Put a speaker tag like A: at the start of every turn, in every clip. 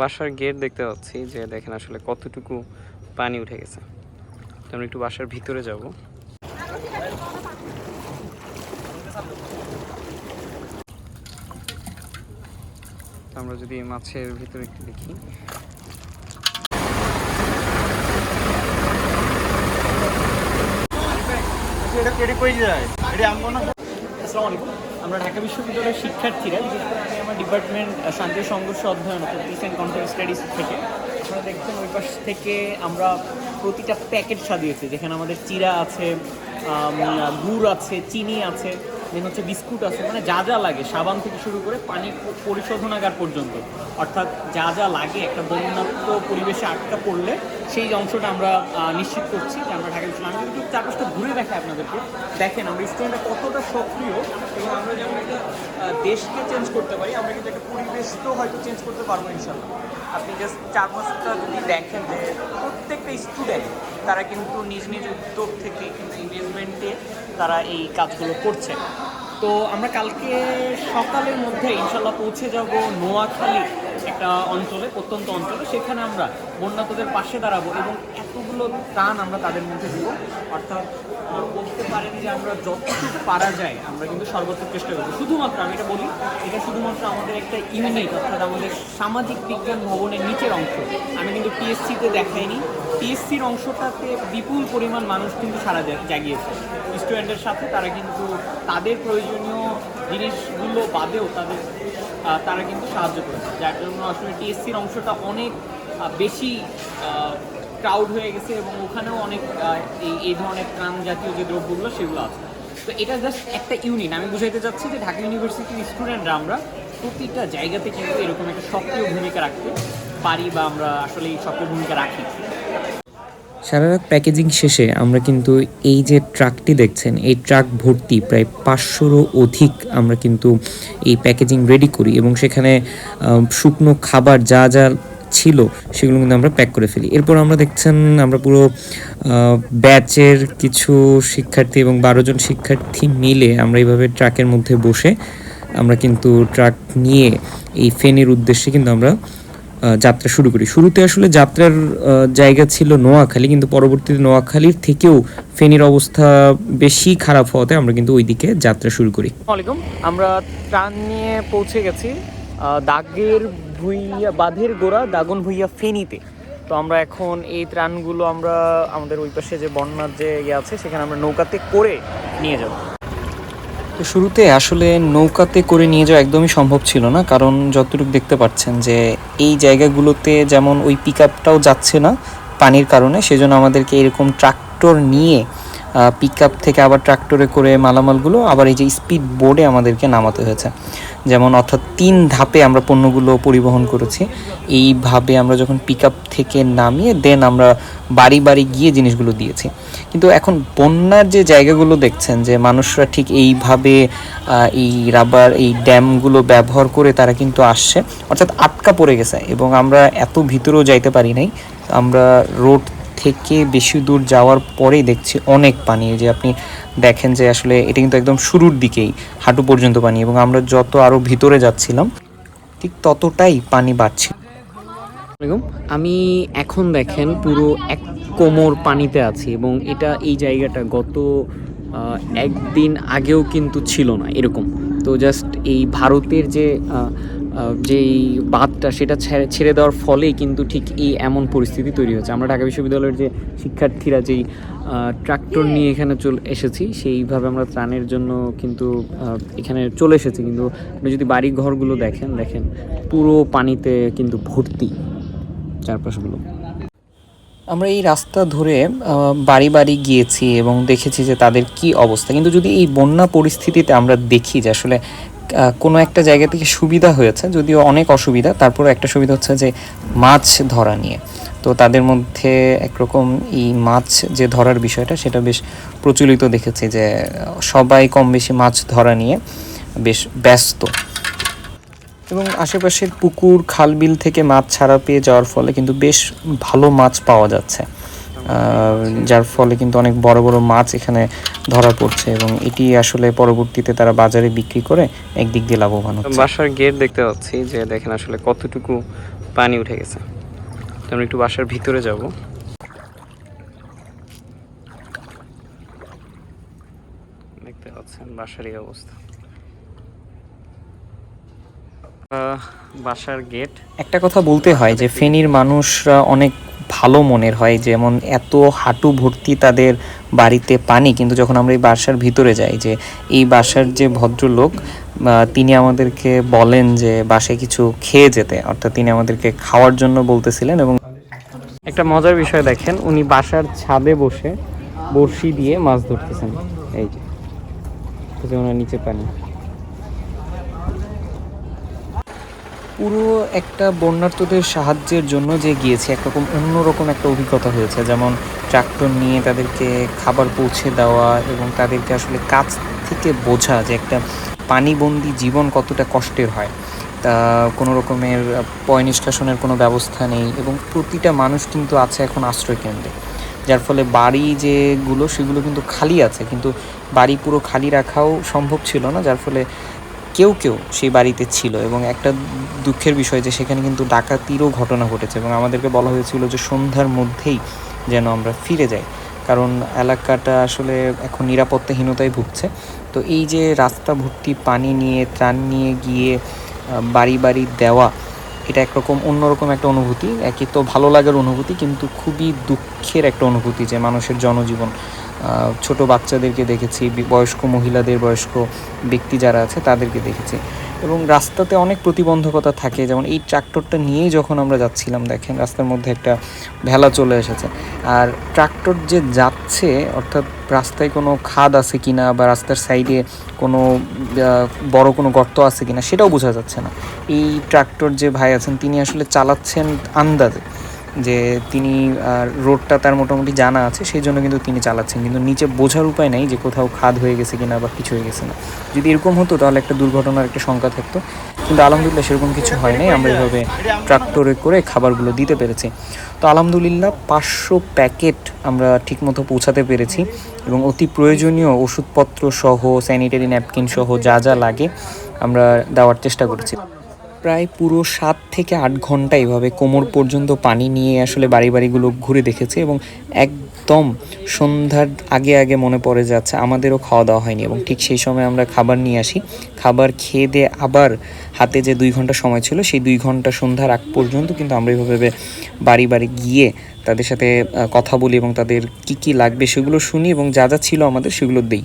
A: বাসার গেট দেখতে পাচ্ছি যে দেখেন আসলে কতটুকু পানি উঠে গেছে। তো আমরা একটু বাসার ভিতরে যাব। আমরা যদি মাছের ভিতরে একটু দেখি। যায়?
B: আসসালামু আলাইকুম। আমরা ঢাকা বিশ্ববিদ্যালয়ের শিক্ষার্থীরা, বিশেষ করে আমি আমার ডিপার্টমেন্ট শান্তি সংঘর্ষ অধ্যয়ন অর্থাৎ পিস অ্যান্ড কন্ট্রোল স্টাডিজ থেকে আমরা দেখছেন ওই পাশ থেকে আমরা প্রতিটা প্যাকেট সাজিয়েছি, যেখানে আমাদের চিরা আছে গুড় আছে, চিনি আছে। দেন হচ্ছে বিস্কুট আছে মানে যা যা লাগে, সাবান থেকে শুরু করে পানি পরিশোধনাগার পর্যন্ত। অর্থাৎ যা যা লাগে, একটা বন্যাত্ম পরিবেশে আটকা পড়লে সেই অংশটা আমরা নিশ্চিত করছি যে আমরা ঢাকা আমি একটু চারপাশটা ঘুরে দেখাই আপনাদেরকে। দেখেন, আমরা স্টুডেন্টরা কতটা সক্রিয়। এবং আমরা যেমন একটা দেশকে চেঞ্জ করতে পারি, আমরা কিন্তু একটা পরিবেশকেও হয়তো চেঞ্জ করতে পারব ইনশাল্লাহ আপনি জাস্ট চারপাশটা যদি দেখেন যে প্রত্যেকটা স্টুডেন্ট তারা কিন্তু নিজ নিজ উদ্যোগ থেকে কিন্তু ইনভেস্টমেন্টে তারা এই কাজগুলো করছে। তো আমরা কালকে সকালের মধ্যে ইনশাল্লাহ পৌঁছে যাব নোয়াখালী। একটা অঞ্চলে, প্রত্যন্ত অঞ্চলে, সেখানে আমরা বন্যাতদের পাশে দাঁড়াবো এবং এতগুলো ত্রাণ আমরা তাদের মধ্যে দেবো। অর্থাৎ বলতে পারেন যে আমরা যতটুকু পারা যায়, আমরা কিন্তু সর্বোচ্চ চেষ্টা করব। শুধুমাত্র আমি এটা বলি, এটা শুধুমাত্র আমাদের একটা ইউনিট, অর্থাৎ আমাদের সামাজিক বিজ্ঞান ভবনের নিচের অংশ। আমি কিন্তু পিএসসিতে দেখাইনি। পিএসসির অংশটাতে বিপুল পরিমাণ মানুষ কিন্তু সারা জাগিয়েছে। স্টুডেন্টের সাথে তারা কিন্তু তাদের প্রয়োজনীয় জিনিসগুলো বাদেও তাদের তারা কিন্তু সাহায্য করেছে, যার জন্য আসলে টিএসসির অংশটা অনেক বেশি ক্রাউড হয়ে গেছে এবং ওখানেও অনেক এই ধরনের ত্রাণ জাতীয় যে দ্রব্যগুলো সেগুলো আছে। তো এটা জাস্ট একটা ইউনিট আমি বুঝাইতে চাচ্ছি যে ঢাকা ইউনিভার্সিটির স্টুডেন্টরা আমরা প্রতিটা জায়গাতে কিন্তু এরকম একটা সক্রিয় ভূমিকা রাখতে পারি বা আমরা আসলে এই সক্রিয় ভূমিকা রাখি।
C: সারা রাত প্যাকেজিং শেষে আমরা কিন্তু এই যে ট্রাকটি দেখছেন, এই ট্রাক ভর্তি প্রায় পাঁচশোরও অধিক আমরা কিন্তু এই প্যাকেজিং রেডি করি এবং সেখানে শুকনো খাবার যা যা ছিল সেগুলো কিন্তু আমরা প্যাক করে ফেলি। এরপর আমরা দেখছেন আমরা পুরো ব্যাচের কিছু শিক্ষার্থী এবং বারো জন শিক্ষার্থী মিলে আমরা এইভাবে ট্রাকের মধ্যে বসে আমরা কিন্তু ট্রাক নিয়ে এই ফেনের উদ্দেশ্যে কিন্তু আমরা যাত্রা শুরু করি। শুরুতে আসলে যাত্রার জায়গা ছিল নোয়াখালী, কিন্তু পরবর্তীতে নোয়াখালীর থেকেও ফেনীর অবস্থা বেশি খারাপ হওয়াতে আমরা কিন্তু ওইদিকে যাত্রা শুরু করি।
B: আলাইকুম। আমরা ত্রাণ নিয়ে পৌঁছে গেছি দাগের ভুইয়া, বাঁধের গোড়া, দাগন ভুইয়া ফেনীতে। তো আমরা এখন এই ত্রাণগুলো আমরা আমাদের ওই পাশে যে বন্যার যে ইয়ে আছে, সেখানে আমরা নৌকাতে করে নিয়ে যাব।
C: শুরুতে আসলে নৌকাতে করে নিয়ে যাওয়া একদমই সম্ভব ছিল না, কারণ যতটুকু দেখতে পাচ্ছেন যে এই জায়গাগুলোতে যেমন ওই পিক যাচ্ছে না পানির কারণে, সেজন্য আমাদেরকে এরকম ট্রাক্টর নিয়ে পিক আপ থেকে আবার ট্রাক্টরে করে মালামালগুলো, আবার এই যে স্পিড বোর্ডে আমাদেরকে নামাতে হয়েছে। যেমন অর্থাৎ তিন ধাপে আমরা পণ্যগুলো পরিবহন করেছি। এইভাবে আমরা যখন পিক আপ থেকে নামিয়ে দেন আমরা বাড়ি বাড়ি গিয়ে জিনিসগুলো দিয়েছি। কিন্তু এখন বন্যার যে জায়গাগুলো দেখছেন, যে মানুষরা ঠিক এইভাবে এই রাবার এই ড্যামগুলো ব্যবহার করে তারা কিন্তু আসছে। অর্থাৎ আটকা পড়ে গেছে এবং আমরা এত ভিতরেও যাইতে পারি নাই। আমরা রোড থেকে বেশি দূর যাওয়ার পরেই দেখছি অনেক পানি। যে আপনি দেখেন যে আসলে এটা কিন্তু একদম শুরুর দিকেই হাঁটু পর্যন্ত পানি এবং আমরা যত আরও ভিতরে যাচ্ছিলাম, ঠিক ততটাই পানি বাড়ছে
A: আমি এখন দেখেন পুরো এক কোমর পানিতে আছি এবং এটা এই জায়গাটা গত একদিন আগেও কিন্তু ছিল না এরকম। তো জাস্ট এই ভারতের যে যেই বাঁধটা সেটা ছেড়ে ছেড়ে দেওয়ার ফলেই কিন্তু ঠিক এই এমন পরিস্থিতি তৈরি হচ্ছে আমরা ঢাকা বিশ্ববিদ্যালয়ের যে শিক্ষার্থীরা যেই ট্রাক্টর নিয়ে এখানে চলে এসেছি সেইভাবে আমরা ত্রাণের জন্য কিন্তু এখানে চলে এসেছি। কিন্তু আপনি যদি বাড়ি ঘরগুলো দেখেন দেখেন পুরো পানিতে কিন্তু ভর্তি চারপাশগুলো।
C: আমরা এই রাস্তা ধরে বাড়ি বাড়ি গিয়েছি এবং দেখেছি যে তাদের কি অবস্থা। কিন্তু যদি এই বন্যা পরিস্থিতিতে আমরা দেখি যে আসলে কোনো একটা জায়গা থেকে সুবিধা হয়েছে, যদিও অনেক অসুবিধা। তারপরে একটা সুবিধা হচ্ছে যে মাছ ধরা নিয়ে। তো তাদের মধ্যে একরকম এই মাছ যে ধরার বিষয়টা, সেটা বেশ প্রচলিত দেখেছি যে সবাই কম বেশি মাছ ধরা নিয়ে বেশ ব্যস্ত। এবং আশেপাশের পুকুর খাল বিল থেকে মাছ ছাড়া পেয়ে যাওয়ার ফলে কিন্তু বেশ ভালো মাছ পাওয়া যাচ্ছে। যার ফলে কিন্তু অনেক বড় বড় মাছ এখানে ধরা পড়ছে এবং এটি আসলে পরবর্তীতে তারা বাজারে বিক্রি করে একদিক দিয়ে লাভবান হচ্ছে।
A: বাসার গেট দেখতে পাচ্ছি যে দেখেন আসলে কতটুকু পানি উঠে গেছে। আমরা একটু বাসার ভিতরে যাব। দেখতে পাচ্ছেন বাসার এই অবস্থা বাসার গেট
C: একটা কথা বলতে হয় যে ফেনীর মানুষরা অনেক ভালো মনের হয়, যেমন এত হাঁটু ভর্তি তাদের বাড়িতে পানি, কিন্তু যখন আমরা এই বাসার ভিতরে যাই যে এই বাসার যে ভদ্রলোক তিনি আমাদেরকে বলেন যে বাসায় কিছু খেয়ে যেতে, অর্থাৎ তিনি আমাদেরকে খাওয়ার জন্য বলতেছিলেন এবং
A: একটা মজার বিষয় দেখেন, উনি বাসার ছাদে বসে বড়শি দিয়ে মাছ ধরতেছেন। এই যে নিচে পানি।
C: পুরো একটা বন্যার্থদের সাহায্যের জন্য যে গিয়েছে একরকম অন্যরকম একটা অভিজ্ঞতা হয়েছে। যেমন ট্রাক্টর নিয়ে তাদেরকে খাবার পৌঁছে দেওয়া এবং তাদেরকে আসলে কাছ থেকে বোঝা যে একটা পানিবন্দি জীবন কতটা কষ্টের হয়। তা কোনো রকমের পয় নিষ্কাশনের কোনো ব্যবস্থা নেই এবং প্রতিটা মানুষ কিন্তু আছে এখন আশ্রয় কেন্দ্রে যার ফলে বাড়ি যেগুলো, সেগুলো কিন্তু খালি আছে। কিন্তু বাড়ি পুরো খালি রাখাও সম্ভব ছিল না, যার ফলে কেউ কেউ সেই বাড়িতে ছিল এবং একটা দুঃখের বিষয় যে সেখানে কিন্তু ডাকাতিরও ঘটনা ঘটেছে এবং আমাদেরকে বলা হয়েছিল যে সন্ধ্যার মধ্যেই যেন আমরা ফিরে যাই। কারণ এলাকাটা আসলে এখন নিরাপত্তাহীনতায় ভুগছে। তো এই যে রাস্তা ভর্তি, পানি নিয়ে, ত্রাণ নিয়ে গিয়ে বাড়ি বাড়ি দেওয়া, এটা একরকম অন্যরকম একটা অনুভূতি। একই তো ভালো লাগার অনুভূতি, কিন্তু খুবই দুঃখের একটা অনুভূতি যে মানুষের জনজীবন। ছোট বাচ্চাদেরকে দেখেছি বয়স্ক মহিলাদের, বয়স্ক ব্যক্তি যারা আছে তাদেরকে দেখেছি। এবং রাস্তাতে অনেক প্রতিবন্ধকতা থাকে, যেমন এই ট্রাক্টরটা নিয়েই যখন আমরা যাচ্ছিলাম, দেখেন রাস্তার মধ্যে একটা ভেলা চলে এসেছে। আর ট্রাক্টর যে যাচ্ছে, অর্থাৎ রাস্তায় কোনো খাদ আছে কি না বা রাস্তার সাইডে কোনো বড় কোনো গর্ত আছে কি না সেটাও বোঝা যাচ্ছে না। এই ট্রাক্টর যে ভাই আছেন, তিনি আসলে চালাচ্ছেন আন্দাজে। যে তিনি রোডটা তার মোটামুটি জানা আছে, সেই জন্য কিন্তু তিনি চালাচ্ছেন। কিন্তু নিচে বোঝার উপায় নেই যে কোথাও খাদ হয়ে গেছে কিনা বা কিছু হয়ে গেছে না। যদি এরকম হতো, তাহলে একটা দুর্ঘটনার একটা শঙ্কা থাকতো। কিন্তু আলহামদুলিল্লাহ সেরকম কিছু হয় নাই। আমরা এভাবে ট্রাক্টরে করে খাবারগুলো দিতে পেরেছি। তো আলহামদুলিল্লাহ পাঁচশো প্যাকেট আমরা ঠিকমতো পৌঁছাতে পেরেছি এবং অতি প্রয়োজনীয় ওষুধপত্র সহ, স্যানিটারি ন্যাপকিন সহ যা যা লাগে আমরা দেওয়ার চেষ্টা করেছি। প্রায় পুরো সাত থেকে আট ঘণ্টা এভাবে কোমর পর্যন্ত পানি নিয়ে আসলে বাড়ি বাড়িগুলো ঘুরে দেখেছে এবং একদম সন্ধ্যার আগে আগে মনে পড়ে যাচ্ছে আমাদেরও খাওয়া দাওয়া হয়নি এবং ঠিক সেই সময় আমরা খাবার নিয়ে আসি। খাবার খেয়ে দিয়ে আবার হাতে যে দুই ঘণ্টা সময় ছিল সেই দুই ঘণ্টা সন্ধ্যার আগ পর্যন্ত কিন্তু আমরা এইভাবে বাড়ি বাড়ি গিয়ে তাদের সাথে কথা বলি এবং তাদের কি কি লাগবে সেগুলো শুনি এবং যা যা ছিল আমাদের সেগুলো দেই।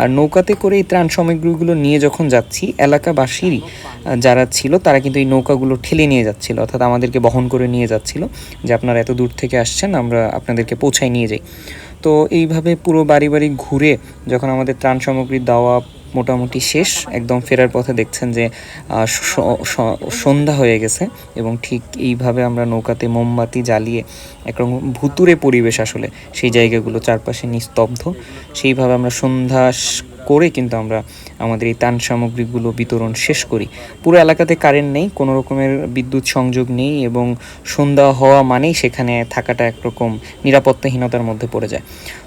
C: আর নৌকাতে করে এই ত্রাণ সামগ্রীগুলো নিয়ে যখন যাচ্ছি, এলাকাবাসীর যারা ছিল তারা কিন্তু এই নৌকাগুলো ঠেলে নিয়ে যাচ্ছিল, অর্থাৎ আমাদেরকে বহন করে নিয়ে যাচ্ছিল যে আপনারা এত দূর থেকে আসছেন, আমরা আপনাদেরকে পৌঁছায় নিয়ে যাই। তো এইভাবে পুরো বাড়ি বাড়ি ঘুরে যখন আমাদের ত্রাণ সামগ্রী দেওয়া মোটামুটি শেষ। একদম ফেরার পথে দেখছেন যে সন্ধ্যা হয়ে গেছে এবং ঠিক এইভাবে আমরা নৌকাতে মোমবাতি জ্বালিয়ে একরকম ভুতুরে পরিবেশ আসলে সেই জায়গাগুলো চারপাশে নিস্তব্ধ। সেইভাবে আমরা সন্ধ্যা করে কিন্তু আমরা আমাদের এই ত্রাণ সামগ্রীগুলো বিতরণ শেষ করি। পুরো এলাকাতে কারেন্ট নেই, কোনো রকমের বিদ্যুৎ সংযোগ নেই এবং সন্ধ্যা হওয়া মানেই সেখানে থাকাটা একরকম নিরাপত্তাহীনতার মধ্যে পড়ে যায়।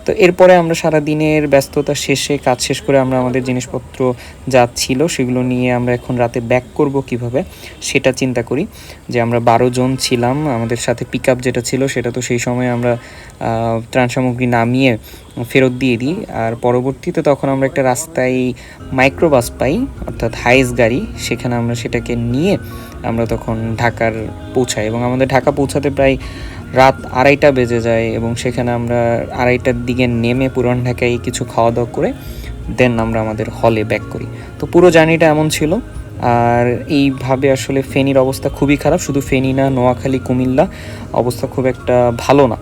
C: তো এরপরে আমরা সারা দিনের ব্যস্ততা শেষে, কাজ শেষ করে আমরা আমাদের জিনিসপত্র যা ছিল সেগুলো নিয়ে আমরা এখন রাতে ব্যাক করব কীভাবে, সেটা চিন্তা করি। যে আমরা বারো জন ছিলাম, আমাদের সাথে পিক যেটা ছিল সেটা তো সেই সময় আমরা ত্রাণ সামগ্রী নামিয়ে ফেরত দিয়ে দিই। আর পরবর্তীতে তখন আমরা একটা রাস্তায় মাইক্রোবাস পাই, অর্থাৎ হাইস গাড়ি, সেখানে আমরা সেটাকে নিয়ে আমরা তখন ঢাকার পৌঁছাই। এবং আমাদের ঢাকা পৌঁছাতে প্রায় রাত আড়াইটা বেজে যায় এবং সেখানে আমরা আড়াইটার দিকে নেমে পুরান ঢাকায় কিছু খাওয়া দাওয়া করে দেন আমরা আমাদের হলে ব্যাক করি। তো পুরো জার্নিটা এমন ছিল, আর এইভাবে আসলে ফেনীর অবস্থা খুবই খারাপ। শুধু ফেনী না, নোয়াখালী, কুমিল্লা অবস্থা খুব একটা ভালো না।